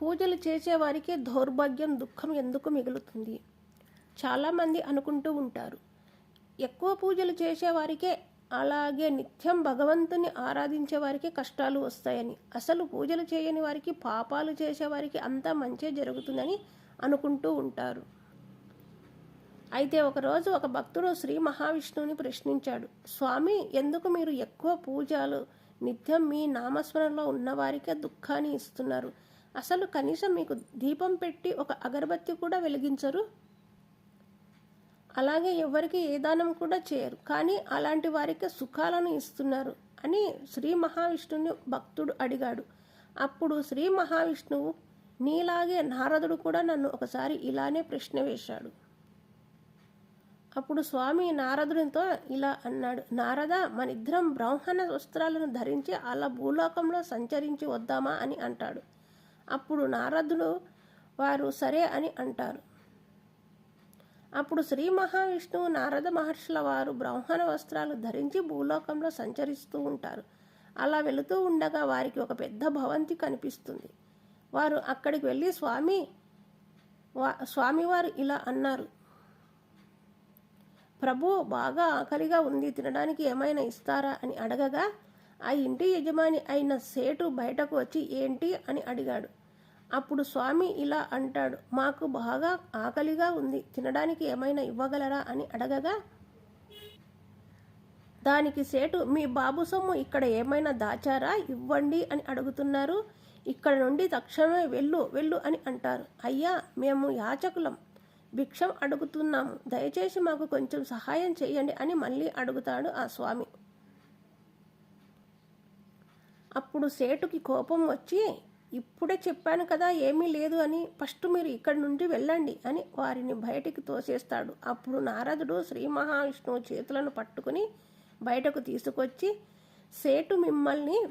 పూజలు చేసేవారికి దౌర్భాగ్యం దుఃఖం ఎందుకు మిగులుతుంది? చాలామంది అనుకుంటూ ఉంటారు. ఎక్కువ పూజలు చేసేవారికే అలాగే నిత్యం భగవంతుని ఆరాధించే వారికి కష్టాలు వస్తాయని అసలు పూజలు చేయని వారికి పాపాలు చేసేవారికి అంతా మంచే జరుగుతుందని అనుకుంటూ ఉంటారు. అయితే ఒకరోజు ఒక భక్తుడు శ్రీ మహావిష్ణువుని ప్రశ్నించాడు స్వామి ఎందుకు మీరు ఎక్కువ పూజలు నిత్యం మీ నామస్మరణలో ఉన్నవారికే దుఃఖాన్ని ఇస్తున్నారు? అసలు కనీసం మీకు దీపం పెట్టి ఒక అగరబత్తి కూడా వెలిగించరు? అలాగే ఎవరికి ఏ దానం కూడా చేయరు. కానీ అలాంటి వారికి సుఖాలను ఇస్తున్నారు అని శ్రీ మహావిష్ణువుని భక్తుడు అడిగాడు. అప్పుడు శ్రీ మహావిష్ణువు నీలాగే నారదుడు కూడా నన్ను ఒకసారి ఇలానే ప్రశ్న వేశాడు. అప్పుడు స్వామి నారదునితో ఇలా అన్నాడు. నారద మనిద్దరం బ్రాహ్మణ వస్త్రాలను ధరించి అలా భూలోకంలో సంచరించి వద్దామా? అని అంటాడు. అప్పుడు నారదులు వారు సరే అని అంటారు. అప్పుడు శ్రీ మహావిష్ణువు నారద మహర్షుల వారు బ్రాహ్మణ వస్త్రాలు ధరించి భూలోకంలో సంచరిస్తూ ఉంటారు. అలా వెళుతూ ఉండగా వారికి ఒక పెద్ద భవంతి కనిపిస్తుంది. వారు అక్కడికి వెళ్ళి స్వామి వా స్వామివారు ఇలా అన్నారు. ప్రభు బాగా ఆకలిగా ఉంది తినడానికి ఏమైనా ఇస్తారా అని అడగగా ఆ ఇంటి యజమాని అయిన సేటు బయటకు వచ్చి ఏంటి అని అడిగాడు. అప్పుడు స్వామి ఇలా అంటాడు మాకు బాగా ఆకలిగా ఉంది తినడానికి ఏమైనా ఇవ్వగలరా? అని అడగగా దానికి సేటు మీ బాబు సొమ్ము ఇక్కడ ఏమైనా దాచారా? ఇవ్వండి అని అడుగుతున్నారు. ఇక్కడ నుండి తక్షణమే వెళ్ళు వెళ్ళు అని అంటారు. అయ్యా మేము యాచకులం భిక్షం అడుగుతున్నాము దయచేసి మాకు కొంచెం సహాయం చేయండి అని మళ్ళీ అడుగుతాడు ఆ స్వామి. అప్పుడు సేటుకి కోపం వచ్చి ఇప్పుడే చెప్పాను కదా ఏమీ లేదు అని ఫస్ట్ మీరు ఇక్కడి నుండి వెళ్ళండి అని వారిని బయటికి తోసేస్తాడు. అప్పుడు నారదుడు శ్రీ మహావిష్ణువు చేతులను పట్టుకుని బయటకు తీసుకొచ్చి సేటు మిమ్మల్ని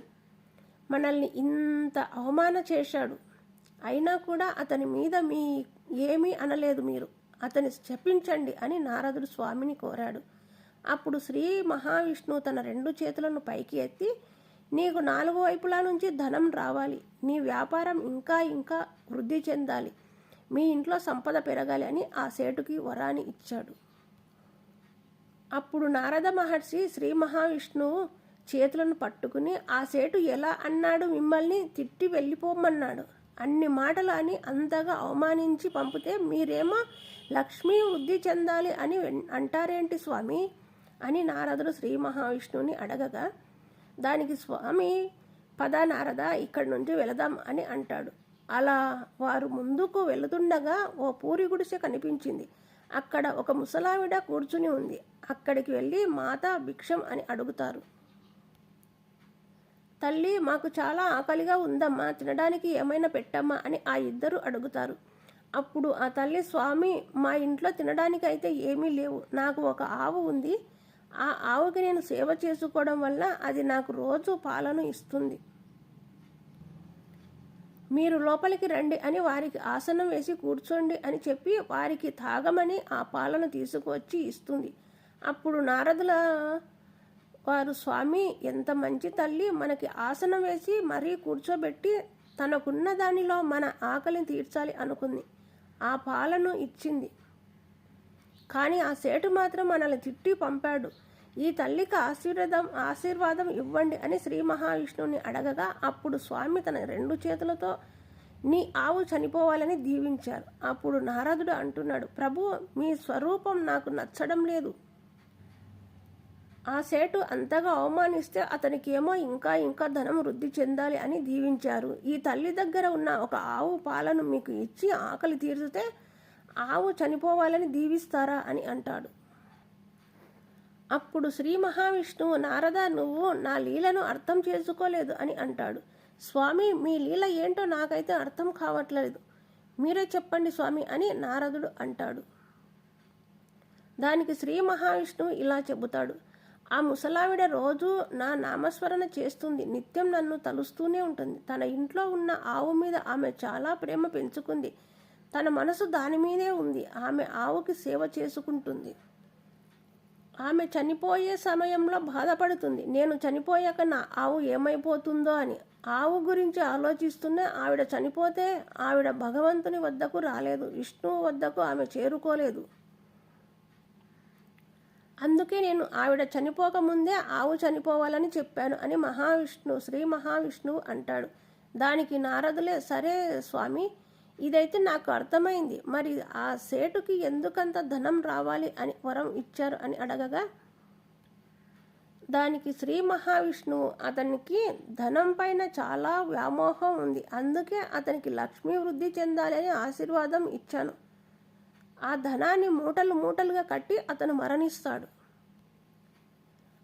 మనల్ని ఇంత అవమాన చేశాడు. అయినా కూడా అతని మీద మీ ఏమీ అనలేదు మీరు. అతని శపించండి అని నారదుడు స్వామిని కోరాడు. అప్పుడు శ్రీ మహావిష్ణువు తన రెండు చేతులను పైకి ఎత్తి నీకు నాలుగు వైపులా నుంచి ధనం రావాలి. నీ వ్యాపారం ఇంకా ఇంకా వృద్ధి చెందాలి. మీ ఇంట్లో సంపద పెరగాలి అని ఆ సేటుకి వరాన్ని ఇచ్చాడు. అప్పుడు నారద మహర్షి శ్రీ మహావిష్ణువు చేతులను పట్టుకుని ఆ సేటు ఎలా? అన్నాడు. మిమ్మల్ని తిట్టి వెళ్ళిపోమన్నాడు. అన్ని మాటలు అని అంతగా అవమానించి పంపితే మీరేమో లక్ష్మీ వృద్ధి చెందాలి అని అంటారేంటి స్వామి? అని నారదుడు శ్రీ మహావిష్ణువుని అడగగా దానికి స్వామి పద నారద ఇక్కడి నుంచి వెళదాం అని అంటాడు. అలా వారు ముందుకు వెళుతుండగా ఓ పూరి గుడిసె కనిపించింది. అక్కడ ఒక ముసలావిడ కూర్చుని ఉంది. అక్కడికి వెళ్ళి మాత భిక్షం అని అడుగుతారు. తల్లి మాకు చాలా ఆకలిగా ఉందమ్మా తినడానికి ఏమైనా పెట్టమ్మా అని ఆ ఇద్దరు అడుగుతారు. అప్పుడు ఆ తల్లి స్వామి మా ఇంట్లో తినడానికి అయితే ఏమీ లేవు. నాకు ఒక ఆవు ఉంది. ఆ ఆవుకి నేను సేవ చేసుకోవడం వల్ల అది నాకు రోజు పాలను ఇస్తుంది. మీరు లోపలికి రండి అని వారికి ఆసనం వేసి కూర్చోండి అని చెప్పి వారికి తాగమని ఆ పాలను తీసుకువచ్చి ఇస్తుంది. అప్పుడు నారదుల వారు స్వామి ఎంత మంచి తల్లి మనకి ఆసనం వేసి మరీ కూర్చోబెట్టి తనకున్న దానిలో మన ఆకలిని తీర్చాలి అనుకుంది. ఆ పాలను ఇచ్చింది. కానీ ఆ సేటు మాత్రం మనల్ని తిట్టి పంపాడు. ఈ తల్లికి ఆశీర్వాదం ఆశీర్వాదం ఇవ్వండి అని శ్రీ మహావిష్ణువుని అడగగా అప్పుడు స్వామి తన రెండు చేతులతో నీ ఆవు చనిపోవాలని దీవించారు. అప్పుడు నారదుడు అంటున్నాడు ప్రభు మీ స్వరూపం నాకు నచ్చడం లేదు. ఆ సేటు అంతగా అవమానిస్తే అతనికి ఏమో ఇంకా ఇంకా ధనం వృద్ధి చెందాలి అని దీవించారు. ఈ తల్లి దగ్గర ఉన్న ఒక ఆవు పాలను మీకు ఇచ్చి ఆకలి తీర్చితే ఆవు చనిపోవాలని దీవిస్తారా అని అంటాడు. అప్పుడు శ్రీ మహావిష్ణువు నారద నువ్వు నా లీలను అర్థం చేసుకోలేదు అని అంటాడు. స్వామి మీ లీల ఏంటో నాకైతే అర్థం కావట్లేదు. మీరే చెప్పండి స్వామి అని నారదుడు అంటాడు. దానికి శ్రీ మహావిష్ణువు ఇలా చెబుతాడు. ఆ ముసలావిడ రోజు నా నామస్మరణ చేస్తుంది. నిత్యం నన్ను తలుస్తూనే ఉంటుంది. తన ఇంట్లో ఉన్న ఆవు మీద ఆమె చాలా ప్రేమ పెంచుకుంది. తన మనసు దాని మీదే ఉంది. ఆమె ఆవుకి సేవ చేసుకుంటుంది. ఆమె చనిపోయే సమయంలో బాధపడుతుంది. నేను చనిపోయాక నా ఆవు ఏమైపోతుందో అని. ఆవు గురించి ఆలోచిస్తూనే ఆవిడ చనిపోతే ఆవిడ భగవంతుని వద్దకు రాలేదు. విష్ణువు వద్దకు ఆమె చేరుకోలేదు. అందుకే నేను ఆవిడ చనిపోకముందే ఆవు చనిపోవాలని చెప్పాను అని మహావిష్ణువు శ్రీ మహావిష్ణువు అంటాడు. దానికి నారదులే సరే స్వామి ఇదైతే నాకు అర్థమైంది. మరి ఆ సేటుకి ఎందుకంత ధనం రావాలి అని వరం ఇచ్చారు అని అడగగా దానికి శ్రీ మహావిష్ణువు అతనికి ధనం పైన చాలా వ్యామోహం ఉంది. అందుకే అతనికి లక్ష్మీ వృద్ధి చెందాలి అని ఆశీర్వాదం ఇచ్చాను. ఆ ధనాన్ని మూటలు మూటలుగా కట్టి అతను మరణిస్తాడు.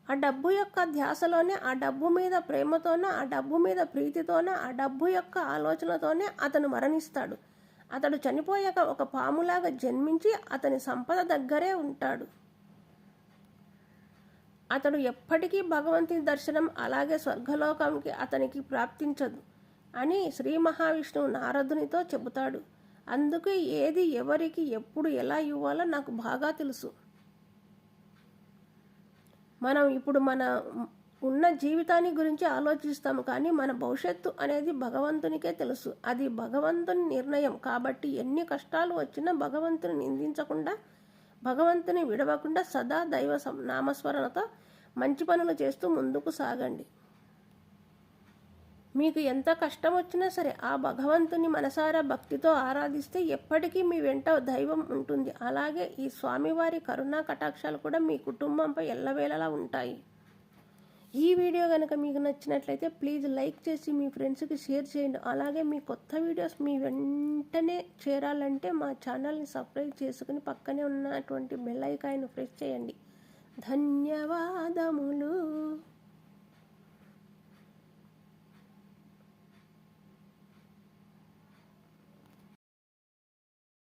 ఆ డబ్బు యొక్క ధ్యాసలోనే ఆ డబ్బు మీద ప్రేమతోనే ఆ డబ్బు మీద ప్రీతితోనే ఆ డబ్బు యొక్క ఆలోచనతోనే అతను మరణిస్తాడు. అతడు చనిపోయాక ఒక పాములాగా జన్మించి అతని సంపద దగ్గరే ఉంటాడు. అతడు ఎప్పటికీ భగవంతుని దర్శనం అలాగే స్వర్గలోకంకి అతనికి ప్రాప్తించదు అని శ్రీ మహావిష్ణువు నారదునితో చెబుతాడు. అందుకే ఏది ఎవరికి ఎప్పుడు ఎలా ఇవ్వాలో నాకు బాగా తెలుసు. మనం ఇప్పుడు మన ఉన్న జీవితాన్ని గురించి ఆలోచిస్తాము కానీ మన భవిష్యత్తు అనేది భగవంతునికే తెలుసు. అది భగవంతుని నిర్ణయం. కాబట్టి ఎన్ని కష్టాలు వచ్చినా భగవంతుని నిందించకుండా భగవంతుని విడవకుండా సదా దైవ సం- నామస్మరణతో మంచి పనులు చేస్తూ ముందుకు సాగండి. మీకు ఎంత కష్టం వచ్చినా సరే ఆ భగవంతుని మనసారా భక్తితో ఆరాధిస్తే ఎప్పటికీ మీ వెంట దైవం ఉంటుంది. అలాగే ఈ స్వామివారి కరుణా కటాక్షాలు కూడా మీ కుటుంబంపై ఎల్లవేళలా ఉంటాయి. ఈ వీడియో కనుక మీకు నచ్చినట్లయితే ప్లీజ్ లైక్ చేసి మీ ఫ్రెండ్స్కి షేర్ చేయండి. అలాగే మీ కొత్త వీడియోస్ మీ వెంటనే చేరాలంటే మా ఛానల్ని సబ్స్క్రైబ్ చేసుకుని పక్కనే ఉన్నటువంటి బెల్ ఐకాన్ని ప్రెస్ చేయండి. ధన్యవాదములు.